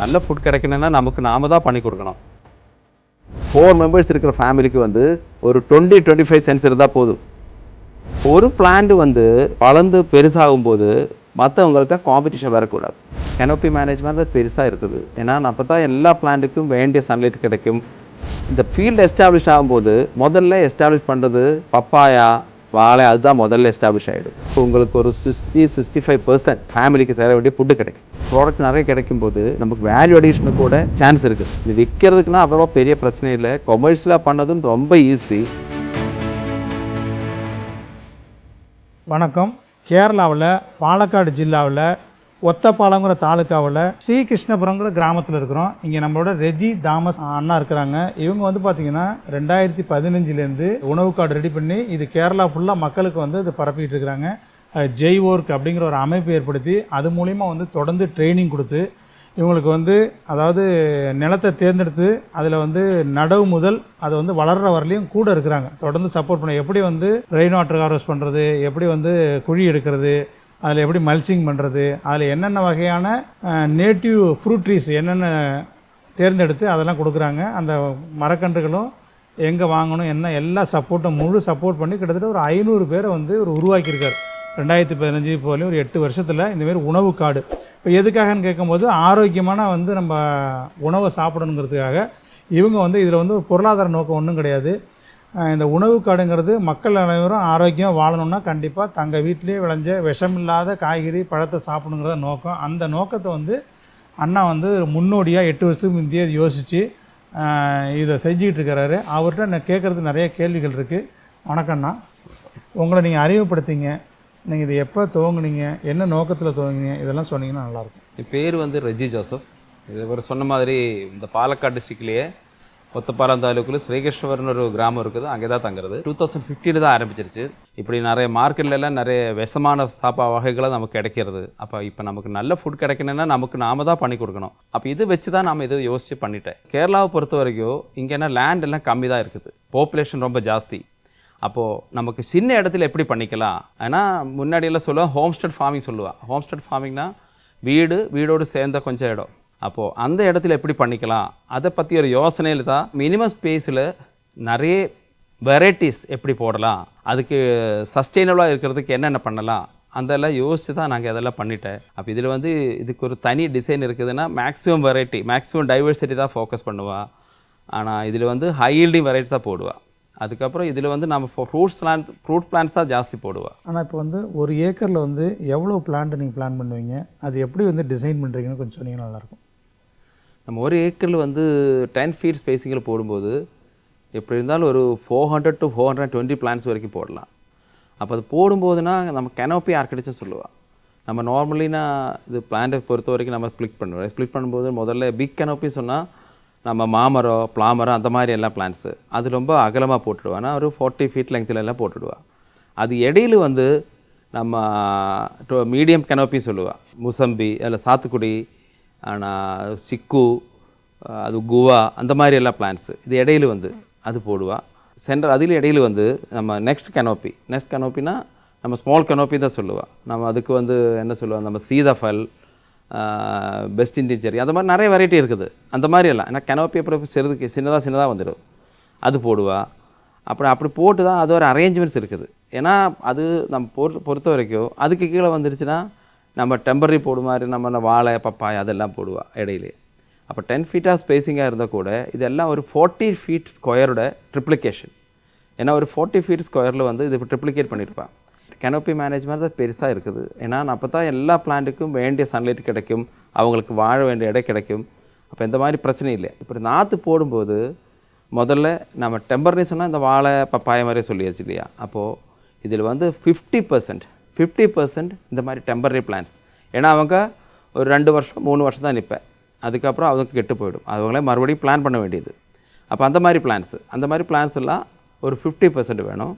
நல்ல ஃபுட் கிடைக்கணும்னா நமக்கு நாம தான் பண்ணி கொடுக்கணும். ஃபோர் மெம்பர்ஸ் இருக்கிற ஃபேமிலிக்கு வந்து ஒரு டுவெண்ட்டி டுவெண்ட்டி ஃபைவ் சென்ஸ் இருந்தால் போதும். ஒரு பிளான்ட் வந்து வளர்ந்து பெருசாகும் போது தான் காம்படிஷன் வரக்கூடாது. கெனோப்பி மேனேஜ்மெண்ட் அது பெருசாக இருக்குது. ஏன்னா அப்போ தான் எல்லா பிளான்ட்டுக்கும் வேண்டிய சன்லைட் கிடைக்கும். இந்த ஃபீல்டு எஸ்டாப்ளிஷ் ஆகும்போது முதல்ல எஸ்டாப்ளிஷ் பண்ணுறது பப்பாயா வாழை அதுதான் முதல்ல எஸ்டாப்ளிஷ் ஆகிடும் இப்போ உங்களுக்கு ஒரு சிக்ஸ்டி சிக்ஸ்டி ஃபைவ் பர்சன்ட் ஃபேமிலிக்கு தர வேண்டிய ஃபுட்டு கிடைக்கும். ப்ராடக்ட் நிறைய கிடைக்கும் போது நமக்கு வேல்யூ அடிஷனு கூட சான்ஸ் இருக்குது இது விற்கிறதுக்குன்னா அவ்வளோ பெரிய பிரச்சனை இல்லை. கொமர்ஷியலாக பண்ணதும் ரொம்ப ஈஸி வணக்கம். கேரளாவில் பாலக்காடு ஜில்லாவில் ஒத்தப்பாலங்கிற தாலுக்காவில் ஸ்ரீகிருஷ்ணபுரங்கிற கிராமத்தில் இருக்கிறோம். இங்கே நம்மளோட ரெஜி தாமஸ் அண்ணா இருக்கிறாங்க. இவங்க வந்து பார்த்திங்கன்னா ரெண்டாயிரத்தி பதினஞ்சுலேருந்து உணவு கார்டு ரெடி பண்ணி இது கேரளா ஃபுல்லாக மக்களுக்கு வந்து இது பரப்பிட்டு இருக்கிறாங்க. ஜெய் ஒர்க் அப்படிங்கிற ஒரு அமைப்பு ஏற்படுத்தி அது மூலிமா வந்து தொடர்ந்து ட்ரைனிங் கொடுத்து இவங்களுக்கு வந்து அதாவது நிலத்தை தேர்ந்தெடுத்து அதில் வந்து நடவு முதல் அது வந்து வளர்கிற வரலையும் கூட இருக்கிறாங்க. தொடர்ந்து சப்போர்ட் பண்ண எப்படி வந்து ரெயின் வாட்டர் ஹார்வெஸ்ட் பண்ணுறது எப்படி வந்து குழி எடுக்கிறது அதில் எப்படி மல்ச்சிங் பண்ணுறது அதில் என்னென்ன வகையான நேட்டிவ் ஃப்ரூட் ட்ரீஸ் என்னென்ன தேர்ந்தெடுத்து அதெல்லாம் கொடுக்குறாங்க. அந்த மரக்கன்றுகளும் எங்கே வாங்கணும் என்ன எல்லா சப்போர்ட்டும் முழு சப்போர்ட் பண்ணி கிட்டத்தட்ட ஒரு ஐநூறு பேரை வந்து ஒரு உருவாக்கியிருக்கார். ரெண்டாயிரத்தி பதினஞ்சு போலையும் ஒரு எட்டு வருஷத்தில் இந்தமாரி உணவு காடு. இப்போ எதுக்காகன்னு கேட்கும்போது ஆரோக்கியமான வந்து நம்ம உணவை சாப்பிடணுங்கிறதுக்காக இவங்க வந்து இதில் வந்து பொருளாதார நோக்கம் ஒன்றும் கிடையாது. இந்த உணவு காடுங்கிறது மக்கள் அனைவரும் ஆரோக்கியம் வாழணும்னா கண்டிப்பாக தங்கள் வீட்டிலேயே விளைஞ்ச விஷமில்லாத காய்கறி பழத்தை சாப்பிடுங்கிறத நோக்கம். அந்த நோக்கத்தை வந்து அண்ணா வந்து முன்னோடியாக எட்டு வருஷத்துக்கு முந்தைய யோசித்து இதை செஞ்சுக்கிட்டு இருக்கிறாரு. அவர்கிட்ட நான் கேட்குறதுக்கு நிறைய கேள்விகள் இருக்குது வணக்கம்ண்ணா உங்களை நீங்கள் அறிமுகப்படுத்திங்க. நீங்கள் இதை எப்போ துவங்குனீங்க? என்ன நோக்கத்தில் துவங்குனீங்க? இதெல்லாம் சொன்னீங்கன்னா நல்லாயிருக்கும் என் பேர் வந்து ரெஜி ஜோசப். இது ஒரு சொன்ன மாதிரி இந்த பாலக்காடு டிஸ்ட்ரிக்ட்லேயே ஒத்தப்பாலம் தாலூக்கில் ஸ்ரீகிருஷ்ணவர்னு ஒரு கிராமம் இருக்குது. அங்கே தான் தங்குறது டூ தௌசண்ட் ஃபிஃப்டியில் தான் ஆரம்பிச்சிருச்சு. இப்படி நிறைய மார்க்கெட்லலாம் நிறைய விஷமான சாப்பா வகைகளை நமக்கு கிடைக்கிறது. அப்போ இப்போ நமக்கு நல்ல ஃபுட் கிடைக்கணும்னா நமக்கு நாம தான் பண்ணி கொடுக்கணும். அப்போ இது வச்சு தான் நம்ம இதை யோசிச்சு பண்ணிட்டேன். கேரளாவை பொறுத்த வரைக்கும் இங்கே என்ன லேண்ட் எல்லாம் கம்மி தான் இருக்குது. பாப்புலேஷன் ரொம்ப ஜாஸ்தி. அப்போது நமக்கு சின்ன இடத்துல எப்படி பண்ணிக்கலாம்? ஏன்னா முன்னாடியெல்லாம் சொல்லுவேன் ஹோம்ஸ்டெட் ஃபார்மிங் சொல்லுவாள் ஹோம்ஸ்டெட் ஃபார்மிங்னா வீடு வீடோடு சேர்ந்த கொஞ்சம் இடம். அப்போது அந்த இடத்துல எப்படி பண்ணிக்கலாம்? அதை பற்றி ஒரு யோசனையில் தான் மினிமம் ஸ்பேஸில் நிறைய வெரைட்டிஸ் எப்படி போடலாம்? அதுக்கு சஸ்டெயினபிளாக இருக்கிறதுக்கு என்னென்ன பண்ணலாம்? அதெல்லாம் யோசித்து தான் நாங்கள் அதெல்லாம் பண்ணிட்டேன். அப்போ இதில் வந்து இதுக்கு ஒரு தனி டிசைன் இருக்குதுன்னா மேக்ஸிமம் வெரைட்டி மேக்ஸிமம் டைவர்சிட்டி தான் ஃபோக்கஸ் பண்ணுவாள் ஆனால் இதில் வந்து ஹை ஈல்டிங் வெரைட்டி தான் போடுவாள் அதுக்கப்புறம் இதில் வந்து நம்ம ஃப்ரூட்ஸ் பிளான்ட் ஃப்ரூட் பிளான்ட்ஸ் தான் ஜாஸ்தி போடுவோம் ஆனால் இப்போ வந்து ஒரு ஏக்கரில் வந்து எவ்வளோ பிளான்ட் நீங்கள் பிளான் பண்ணுவீங்க? அது எப்படி வந்து டிசைன் பண்ணுறீங்கன்னு கொஞ்சம் சொன்னீங்கன்னா நல்லாயிருக்கும் நம்ம ஒரு ஏக்கரில் வந்து டென் ஃபீட் ஸ்பேசிங்கில் போடும்போது எப்படி இருந்தாலும் ஒரு four hundred to four hundred twenty plants வரைக்கும் போடலாம். அப்போ அது போடும்போதுனா நம்ம கெனோப்பி ஆர்கிடெக்சர் சொல்லுவாள் நம்ம நார்மலினா இது பிளான்ட்டை பொறுத்த வரைக்கும் நம்ம ஸ்ப்ளிட் பண்ணுவோம். ஸ்ப்ளிட் பண்ணும்போது முதல்ல பிக் கெனோப்பி சொன்னால் நம்ம மாமரம் பிளாமரம் அந்த மாதிரி எல்லாம் பிளான்ஸு அது ரொம்ப அகலமாக போட்டுடுவான் ஒரு ஃபார்ட்டி ஃபீட் லெங்க்த்தில் எல்லாம் போட்டுடுவா. அது இடையில வந்து நம்ம மீடியம் கெனோப்பி சொல்லுவாள் முசம்பி அதில் சாத்துக்குடி ஆனால் சிக்கு அது குவா அந்த மாதிரி எல்லாம் பிளான்ஸு இது இடையில வந்து அது போடுவா. சென்டர் அதில் இடையில வந்து நம்ம நெக்ஸ்ட் கனோப்பி நெக்ஸ்ட் கனோப்பினா நம்ம ஸ்மால் கனோப்பி தான் சொல்லுவாள் நம்ம அதுக்கு வந்து என்ன சொல்லுவோம் நம்ம சீதாஃபல் பெஸ்ட் இண்டிஜரி அந்த மாதிரி நிறைய வெரைட்டி இருக்குது. அந்த மாதிரி எல்லாம். ஏன்னா கனோப்பி அப்புறம் சிறுதுக்கு சின்னதாக சின்னதாக வந்துடும். அது போடுவா. அப்புறம் அப்படி போட்டு தான் அது ஒரு அரேஞ்ச்மெண்ட்ஸ் இருக்குது. ஏன்னா அது நம்ம பொறுத்த பொறுத்த வரைக்கும் அதுக்கு கீழே வந்துருச்சுன்னா நம்ம டெம்பரரி போடு மாதிரி நம்ம வாழை பப்பாய் அதெல்லாம் போடுவா இடையிலே. அப்போ டென் ஃபீட்டாக ஸ்பேசிங்காக இருந்தால் கூட இதெல்லாம் ஒரு ஃபார்ட்டி ஃபீட் ஸ்கொயரோட ட்ரிப்ளிகேஷன் ஏன்னா ஒரு ஃபார்ட்டி ஃபீட் ஸ்கொயரில் வந்து இது ட்ரிப்ளிகேட் பண்ணியிருப்பான் கெனோப்பி மேனேஜ்மெண்ட் தான் பெருசாக இருக்குது. ஏன்னா அப்போ தான் எல்லா பிளான்ட்டுக்கும் வேண்டிய சன்லைட் கிடைக்கும் அவங்களுக்கு வாழ வேண்டிய இடம் கிடைக்கும். அப்போ இந்த மாதிரி பிரச்சனை இல்லை. இப்போ நாற்று போடும்போது முதல்ல நம்ம டெம்பர்னி சொன்னால் இந்த வாழை பப்பாய மாதிரி சொல்லியாச்சு இல்லையா? அப்போது இதில் வந்து ஃபிஃப்டி பர்சன்ட் ஃபிஃப்டி பர்சன்ட் இந்த மாதிரி டெம்பரரி பிளான்ஸ் ஏன்னா அவங்க ஒரு ரெண்டு வருஷம் மூணு வருஷம் தான் நிற்பேன் அதுக்கப்புறம் அவங்க கெட்டு போயிடும். அவங்களே மறுபடியும் பிளான் பண்ண வேண்டியது. அப்போ அந்த மாதிரி பிளான்ஸு அந்த மாதிரி பிளான்ஸ் எல்லாம் ஒரு ஃபிஃப்டி பர்சன்ட் வேணும்.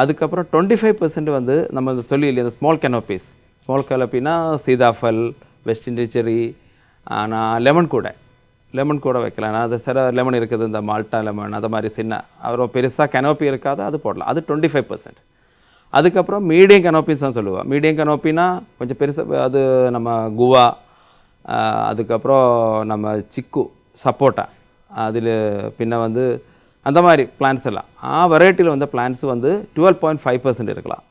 அதுக்கப்புறம் டுவெண்ட்டி ஃபைவ் பர்சன்ட் வந்து நம்ம இந்த சொல்லி இல்லையா இந்த ஸ்மால் கெனோபீஸ் ஸ்மால் கெனோப்பினா சீதாஃபல் வெஸ்ட் இண்டிச்சரி ஆனால் லெமன் கூட. லெமன் கூட வைக்கலாம். நான் அது சில லெமன் இருக்குது இந்த மால்ட்டா லெமன் அது மாதிரி சின்ன. அப்புறம் பெருசாக கெனோப்பி இருக்காது அது போடலாம். அது டுவெண்ட்டி ஃபைவ் பர்சன்ட் அதுக்கப்புறம் மீடியம் கனோப்பிஸ் தான் சொல்லுவாள் மீடியம் கனோப்பினா கொஞ்சம் பெருசாக அது நம்ம குவா அதுக்கப்புறம் நம்ம சிக்கு சப்போட்டா அதில் பின்ன வந்து அந்த மாதிரி பிளான்ஸ் எல்லாம். ஆ வெரைட்டியில் வந்த பிளான்ஸ் வந்து டுவெல் பாயிண்ட் ஃபைவ் பர்சன்ட் இருக்கலாம்.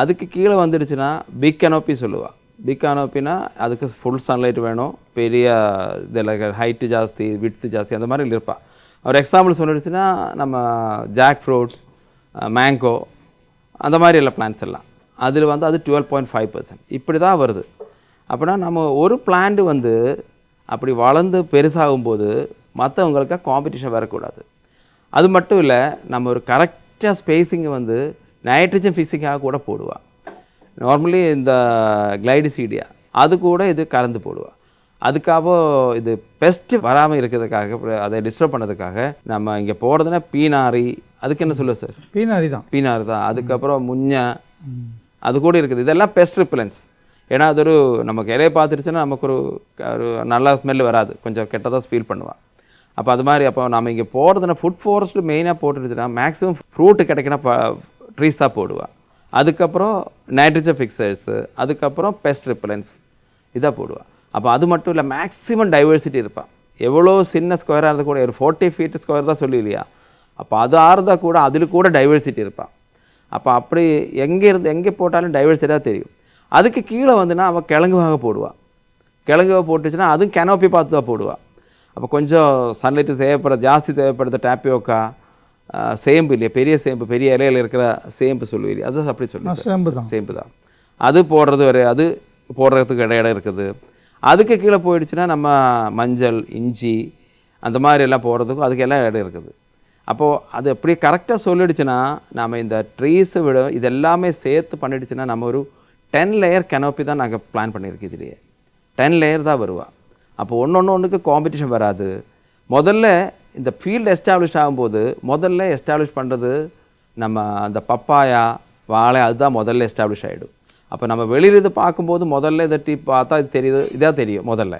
அதுக்கு கீழே வந்துடுச்சுன்னா பிக் கனோப்பி சொல்லுவாள் பிக் கனோப்பினா அதுக்கு ஃபுல் சன்லைட் வேணும். பெரிய இதில் ஹைட்டு ஜாஸ்தி விட்த்து ஜாஸ்தி அந்த மாதிரி இருப்பாள் ஒரு எக்ஸாம்பிள் சொல்லிடுச்சுன்னா நம்ம ஜாக் ஃப்ரூட் மேங்கோ அந்த மாதிரி உள்ள பிளான்ஸ் எல்லாம். அதில் வந்து அது டுவெல் பாயிண்ட் ஃபைவ் பர்சன்ட் இப்படி தான் வருது. அப்படின்னா நம்ம ஒரு பிளான்ட் வந்து அப்படி வளர்ந்து பெருசாகும்போது மற்றவங்களுக்கு காம்படிஷன் வரக்கூடாது. அது மட்டும் இல்லை நம்ம ஒரு கரெக்டாக ஸ்பேஸிங்கை வந்து நைட்ரஜன் ஃபிசிக்காக கூட போடுவாள் நார்மலி இந்த கிளைடிசீடியா அது கூட இது கலந்து போடுவா. அதுக்காக இது பெஸ்ட் வராமல் இருக்கிறதுக்காக அதை டிஸ்டர்ப் பண்ணதுக்காக நம்ம இங்கே போகிறதுனா பீனாரி அதுக்கு என்ன சொல்லுவோம் சார்? பீனாரி தான். பீனார் தான். அதுக்கப்புறம் முஞ்ச அது கூட இருக்குது. இதெல்லாம் பெஸ்ட் ரிப்பலன்ஸ் ஏன்னா அது ஒரு நமக்கு இலையை பார்த்துருச்சுன்னா நமக்கு ஒரு ஒரு நல்ல ஸ்மெல் வராது. கொஞ்சம் கெட்டதாக ஃபீல் பண்ணுவாள் அப்போ அது மாதிரி அப்போ நம்ம இங்கே போகிறதுனா ஃபுட் ஃபாரஸ்ட் மெயினாக போட்டுருச்சுன்னா மேக்ஸிமம் ஃப்ரூட்டு கிடைக்கினா ட்ரீஸ் தான் போடுவாள் அதுக்கப்புறம் நைட்ரஜன் ஃபிக்சர்ஸு அதுக்கப்புறம் பெஸ்ட் ரிப்பலன்ஸ் இதாக போடுவாள் அப்போ அது மட்டும் இல்லை மேக்ஸிமம் டைவர்சிட்டி இருப்பாள் எவ்வளோ சின்ன ஸ்கொயராக இருந்தால் கூட ஒரு ஃபோர்ட்டி ஃபீட் ஸ்கொயர் தான் சொல்லி இல்லையா அப்போ அது ஆறுதா கூட அதில் கூட டைவர்சிட்டி இருப்பாள் அப்போ அப்படி எங்கே இருந்து எங்கே போட்டாலும் டைவர்சிட்டி தான் தெரியும். அதுக்கு கீழே வந்துன்னா அவள் கிழங்கு வகை போடுவாள் கிழங்கு வகை போட்டுச்சுன்னா அதுவும் கெனோப்பி பார்த்து தான் போடுவாள் அப்போ கொஞ்சம் சன்லைட்டு தேவைப்படுற ஜாஸ்தி தேவைப்படுற டேப்பியோக்கா சேம்பு இல்லையா? பெரிய சேம்பு பெரிய இலையில இருக்கிற சேம்பு சொல்லுவீங்க அது அப்படி சொல்லி சேம்பு தான். சேம்பு தான். அது போடுறது வரை அது போடுறதுக்கு இடம் இடம் இருக்குது. அதுக்கு கீழே போயிடுச்சுன்னா நம்ம மஞ்சள் இஞ்சி அந்த மாதிரி எல்லாம் போடுறதுக்கும் அதுக்கு எல்லாம் இடம் இருக்குது. அப்போது அது எப்படி கரெக்டாக சொல்லிடுச்சுன்னா நம்ம இந்த ட்ரீஸை விட இது எல்லாமே சேர்த்து பண்ணிடுச்சுன்னா நம்ம ஒரு டென் லேயர் கெனோப்பி தான் நாங்கள் பிளான் பண்ணியிருக்கோம் இதுலேயே. டென் லேயர் தான் வருவா. அப்போ ஒன்று ஒன்று ஒன்றுக்கு காம்படிஷன் வராது. முதல்ல இந்த ஃபீல்டு எஸ்டாப்ளிஷ் ஆகும்போது முதல்ல எஸ்டாப்ளிஷ் பண்ணுறது நம்ம அந்த பப்பாயா வாழை அதுதான் முதல்ல எஸ்டாப்ளிஷ் ஆகிடும் அப்போ நம்ம வெளியில் இது பார்க்கும்போது முதல்ல இதை டீ பார்த்தா இது தெரியுது இதாக தெரியும் முதல்ல.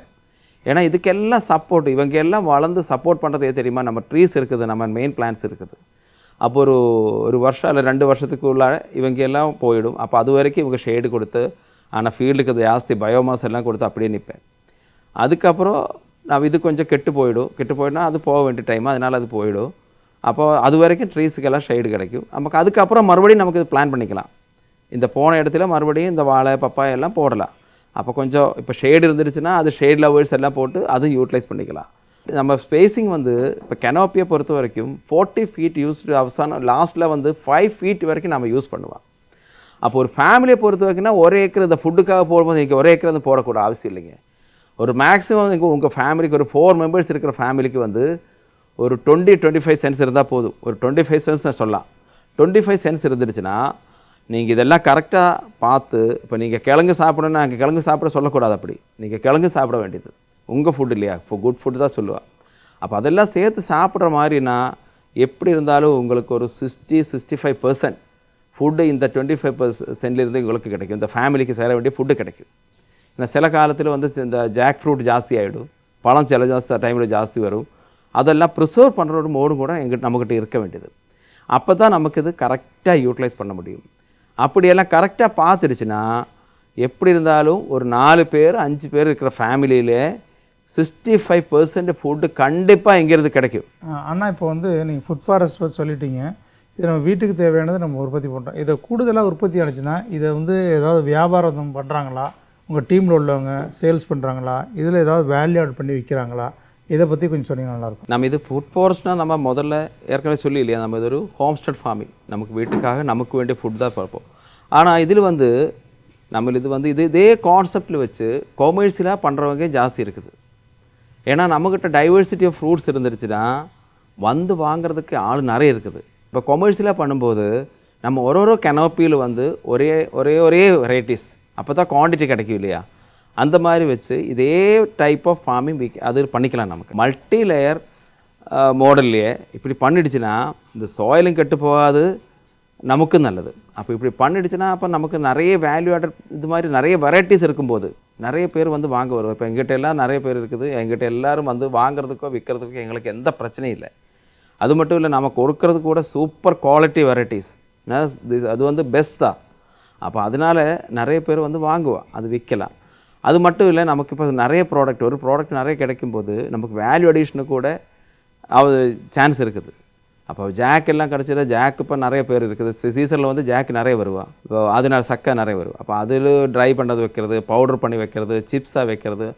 ஏன்னா இதுக்கெல்லாம் சப்போர்ட் இவங்க எல்லாம் வளர்ந்து சப்போர்ட் பண்ணுறது தெரியுமா? நம்ம ட்ரீஸ் இருக்குது நம்ம மெயின் பிளான்ஸ் இருக்குது. அப்போ ஒரு ஒரு வருஷம் இல்லை ரெண்டு வருஷத்துக்குள்ளே இவங்க எல்லாம் போயிடும். அப்போ அது வரைக்கும் இவங்க ஷேடு கொடுத்து ஆனால் ஃபீல்டுக்கு அது ஜாஸ்தி பயோமாஸ் எல்லாம் கொடுத்து அப்படியே நிற்பேன். அதுக்கப்புறம் நான் இது கொஞ்சம் கெட்டு போயிடும். கெட்டு போயிடுனா அது போக வேண்டிய டைம் அதனால் அது போயிடும். அப்போ அது வரைக்கும் ட்ரீஸுக்கெல்லாம் ஷேடு கிடைக்கும். நமக்கு அதுக்கப்புறம் மறுபடியும் நமக்கு இது பிளான் பண்ணிக்கலாம். இந்த போன இடத்துல மறுபடியும் இந்த வாழை பப்பாயெல்லாம் போடலாம். அப்போ கொஞ்சம் இப்போ ஷேடு இருந்துருச்சுன்னா அது ஷேட் லவர்ஸ் எல்லாம் போட்டு அதுவும் யூட்டிலைஸ் பண்ணிக்கலாம். நம்ம ஸ்பேசிங் வந்து இப்போ கெனோப்பியை பொறுத்த வரைக்கும் ஃபோர்ட்டி ஃபீட் யூஸ் அவசானம் லாஸ்ட்டில் வந்து ஃபைவ் ஃபீட் வரைக்கும் நம்ம யூஸ் பண்ணுவோம் அப்போ ஒரு ஃபேமிலியை பொறுத்த வரைக்கும்னா ஒரு ஏக்கர் இந்த ஃபுட்டுக்காக போடும்போது நீங்கள் ஒரே ஏக்கர் வந்து போடக்கூட அவசியம் இல்லைங்க. ஒரு மேக்ஸிமம் நீங்கள் உங்கள் ஃபேமிலிக்கு ஒரு ஃபோர் மெம்பர்ஸ் இருக்கிற ஃபேமிலிக்கு வந்து ஒரு டுவெண்ட்டி டுவெண்ட்டி ஃபைவ் சென்ஸ் இருந்தால் போதும். ஒரு டுவெண்ட்டி ஃபைவ் சென்ஸ் நான் சொல்லலாம். டுவெண்ட்டி ஃபைவ் சென்ஸ் இருந்துருச்சுன்னா நீங்கள் இதெல்லாம் கரெக்டாக பார்த்து இப்போ நீங்கள் கிழங்கு சாப்பிடணும்னா அங்கே கிழங்கு சாப்பிட சொல்லக்கூடாது அப்படி. நீங்கள் கிழங்கு சாப்பிட வேண்டியது. உங்கள் ஃபுட் இல்லையா? இப்போ குட் ஃபுட்டு தான் சொல்லுவாள் அப்போ அதெல்லாம் சேர்த்து சாப்பிட்ற மாதிரினா எப்படி இருந்தாலும் உங்களுக்கு ஒரு sixty sixty five percent food இந்த டுவெண்ட்டி ஃபைவ் பர்சன்ட்லேருந்து உங்களுக்கு கிடைக்கும். இந்த ஃபேமிலிக்கு சேர வேண்டிய ஃபுட்டு கிடைக்கும். ஏன்னா சில காலத்தில் வந்து இந்த ஜாக் ஃப்ரூட் ஜாஸ்தி ஆகிடும் பழம் சில ஜாஸ்தி டைமில் ஜாஸ்தி வரும். அதெல்லாம் ப்ரிசர்வ் பண்ணுற ஒரு மோடு கூட எங்கிட்ட நம்மக்கிட்ட இருக்க வேண்டியது. அப்போ தான் நமக்கு இது கரெக்டாக யூட்டிலைஸ் பண்ண முடியும். அப்படியெல்லாம் கரெக்டாக பார்த்துடுச்சுன்னா எப்படி இருந்தாலும் ஒரு நாலு பேர் அஞ்சு பேர் இருக்கிற ஃபேமிலியிலே சிக்ஸ்டி ஃபைவ் பர்சன்ட் ஃபுட்டு கண்டிப்பாக எங்கேருந்து கிடைக்கும். ஆனால் அண்ணா இப்போ வந்து நீங்கள் ஃபுட் ஃபாரஸ்ட் பற்றி சொல்லிட்டீங்க. இது நம்ம வீட்டுக்கு தேவையானதை நம்ம உற்பத்தி பண்ணுறோம் இதை கூடுதலாக உற்பத்தி ஆனிச்சுன்னா இதை வந்து ஏதாவது வியாபாரம் பண்ணுறாங்களா உங்கள் டீமில் உள்ளவங்க சேல்ஸ் பண்ணுறாங்களா இதில் ஏதாவது வேல்யூ ஆட் பண்ணி விற்கிறாங்களா இதை பற்றி கொஞ்சம் சொன்னீங்கன்னா நல்லாயிருக்கும். நம்ம இது ஃபுட் ஃபாரஸ்ட்னால் நம்ம முதல்ல ஏற்கனவே சொல்லி இல்லையா நம்ம இது ஒரு ஹோம்ஸ்டட் ஃபார்மிங் நமக்கு வீட்டுக்காக நமக்கு வேண்டிய ஃபுட் தான் பார்ப்போம் ஆனால் இதில் வந்து நம்ம இது வந்து இது இதே கான்செப்டில் வச்சு கொமர்ஷியலாக பண்ணுறவங்க ஜாஸ்தி இருக்குது. ஏன்னா நம்மக்கிட்ட டைவர்சிட்டி ஆஃப் ஃப்ரூட்ஸ் இருந்துருச்சுன்னா வந்து வாங்குறதுக்கு ஆள் நிறைய இருக்குது. இப்போ கொமர்ஷியலாக பண்ணும்போது நம்ம ஒரு ஒரு கெனோப்பியில் வந்து ஒரே ஒரே ஒரே வெரைட்டிஸ் அப்போ தான் குவான்டிட்டி கிடைக்கும் இல்லையா? அந்த மாதிரி வச்சு இதே டைப் ஆஃப் ஃபார்மிங் அது பண்ணிக்கலாம் நமக்கு. மல்டி லேயர் மாடல்லையே இப்படி பண்ணிடுச்சுன்னா இந்த சாயிலும் கெட்டு போகாது நமக்கும் நல்லது. அப்போ இப்படி பண்ணிடுச்சுன்னா அப்போ நமக்கு நிறைய வேல்யூ ஆடட் இது மாதிரி நிறைய வெரைட்டிஸ் இருக்கும்போது நிறைய பேர் வந்து வாங்க வருவோம் இப்போ எங்கிட்ட எல்லாம் நிறைய பேர் இருக்குது. எங்கிட்ட எல்லாரும் வந்து வாங்குறதுக்கோ விற்கிறதுக்கோ எங்களுக்கு எந்த பிரச்சனையும் இல்லை. அது மட்டும் இல்லை நம்ம கொடுக்கறது கூட சூப்பர் குவாலிட்டி வெரைட்டிஸ் அது வந்து பெஸ்ட் தான். அப்போ அதனால நிறைய பேர் வந்து வாங்குவா அது விற்கலாம் அது மட்டும் இல்லை நமக்கு இப்போ நிறைய ப்ராடக்ட் ஒரு ப்ராடக்ட் நிறைய கிடைக்கும்போது நமக்கு வேல்யூ அடிஷனு கூட அது சான்ஸ் இருக்குது. அப்போ ஜாக் எல்லாம் கிடச்சிட ஜாக் இப்போ நிறைய பேர் இருக்குது. சீசனில் வந்து ஜாக் நிறைய வருவாள் இப்போ அதனால சக்கை நிறைய வரும் அப்போ அதில் ட்ரை பண்ணது வைக்கிறது பவுடர் பண்ணி வைக்கிறது சிப்ஸாக வைக்கிறது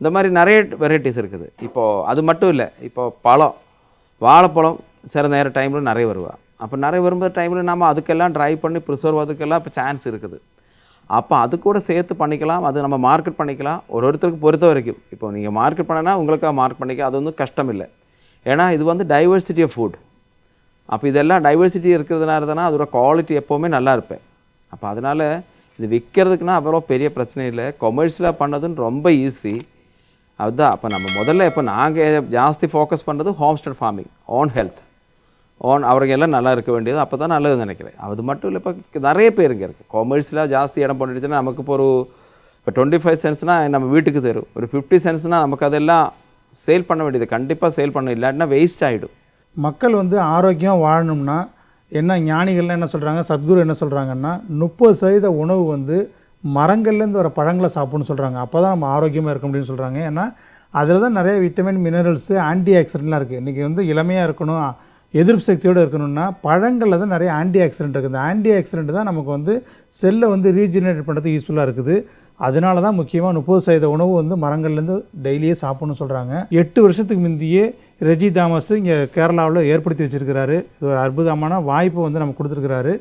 இந்த மாதிரி நிறைய வெரைட்டிஸ் இருக்குது. இப்போது அது மட்டும் இல்லை இப்போது பழம் வாழைப்பழம் சில நேர டைமில் நிறைய வருவாள் அப்போ நிறைய வரும்போது டைமில் நம்ம அதுக்கெல்லாம் ட்ரை பண்ணி ப்ரிசர்வ் அதுக்கெல்லாம் இப்போ சான்ஸ் இருக்குது. அப்போ அது கூட சேர்த்து பண்ணிக்கலாம் அது நம்ம மார்க்கெட் பண்ணிக்கலாம். ஒரு ஒருத்தருக்கு பொறுத்த வரைக்கும். இப்போ நீங்கள் மார்க்கெட் பண்ணனா உங்களுக்காக மார்க் பண்ணிக்க அது வந்து கஷ்டம் இல்லை ஏன்னா இது வந்து டைவர்சிட்டி ஆஃப் ஃபுட் அப்போ இதெல்லாம் டைவர்சிட்டி இருக்கிறதுனால தானே அதோட குவாலிட்டி எப்போவுமே நல்லா இருப்பேன். அப்போ அதனால் இது விற்கிறதுக்குன்னா அவ்வளோ பெரிய பிரச்சனை இல்லை. கொமர்ஷியலாக பண்ணதுன்னு ரொம்ப ஈஸி அதுதான். அப்போ நம்ம முதல்ல இப்போ நாங்கள் ஜாஸ்தி ஃபோக்கஸ் பண்ணுறது homestead farming own health own அவருக்கு எல்லாம் நல்லா இருக்க வேண்டியது அப்போ தான் நல்லதுன்னு நினைக்கிறேன். அது மட்டும் இல்லை இப்போ நிறைய பேருங்க இருக்குது கொமர்ஷியலாக ஜாஸ்தி இடம் பண்ணிடுச்சுன்னா நமக்கு இப்போ ஒரு இப்போ டுவெண்ட்டி ஃபைவ் சென்ஸ்னால் நம்ம வீட்டுக்கு தரும் ஒரு ஃபிஃப்டி சென்ஸ்னால் நமக்கு அதெல்லாம் சேல் பண்ண வேண்டியது. கண்டிப்பாக சேல் பண்ண இல்லாட்டினா வேஸ்ட் ஆகிடும் மக்கள் வந்து ஆரோக்கியம் வாழணும்னா என்ன ஞானிகள்லாம் என்ன சொல்கிறாங்க சத்குரு என்ன சொல்கிறாங்கன்னா முப்பது சதவீத உணவு வந்து மரங்கள்லேருந்து வர பழங்களை சாப்பிட்ணும்னு சொல்கிறாங்க அப்போ தான் நம்ம ஆரோக்கியமாக இருக்க முடியும்னு சொல்கிறாங்க ஏன்னா அதில் தான் நிறைய விட்டமின் மினரல்ஸு ஆன்டி ஆக்சிடென்ட்லாம் இருக்குது இன்றைக்கி வந்து இளமையாக இருக்கணும் எதிர்ப்பு சக்தியோடு இருக்கணும்னா பழங்களில் தான் நிறைய ஆன்டி ஆக்சிடென்ட் இருக்குது. இந்த ஆன்டி ஆக்சிடென்ட் தான் நமக்கு வந்து செல்லை வந்து ரீஜெனரேட் பண்ணுறதுக்கு யூஸ்ஃபுல்லாக இருக்குது. அதனால தான் முக்கியமாக முப்பது சதவீத உணவு வந்து மரங்கள்லேருந்து டெய்லியே சாப்பிட்ணும்னு சொல்கிறாங்க எட்டு வருஷத்துக்கு முந்தையே ரெஜி தாமஸ் இங்கே கேரளாவில் ஏற்படுத்தி வச்சுருக்கிறாரு. இது ஒரு அற்புதமான வாய்ப்பு வந்து நம்ம கொடுத்துருக்கிறாரு.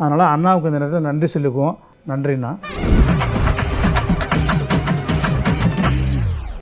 அதனால் அண்ணாவுக்கு இந்த நேரத்தில் நன்றி சொல்லிக்குவோம். நன்றிண்ணா.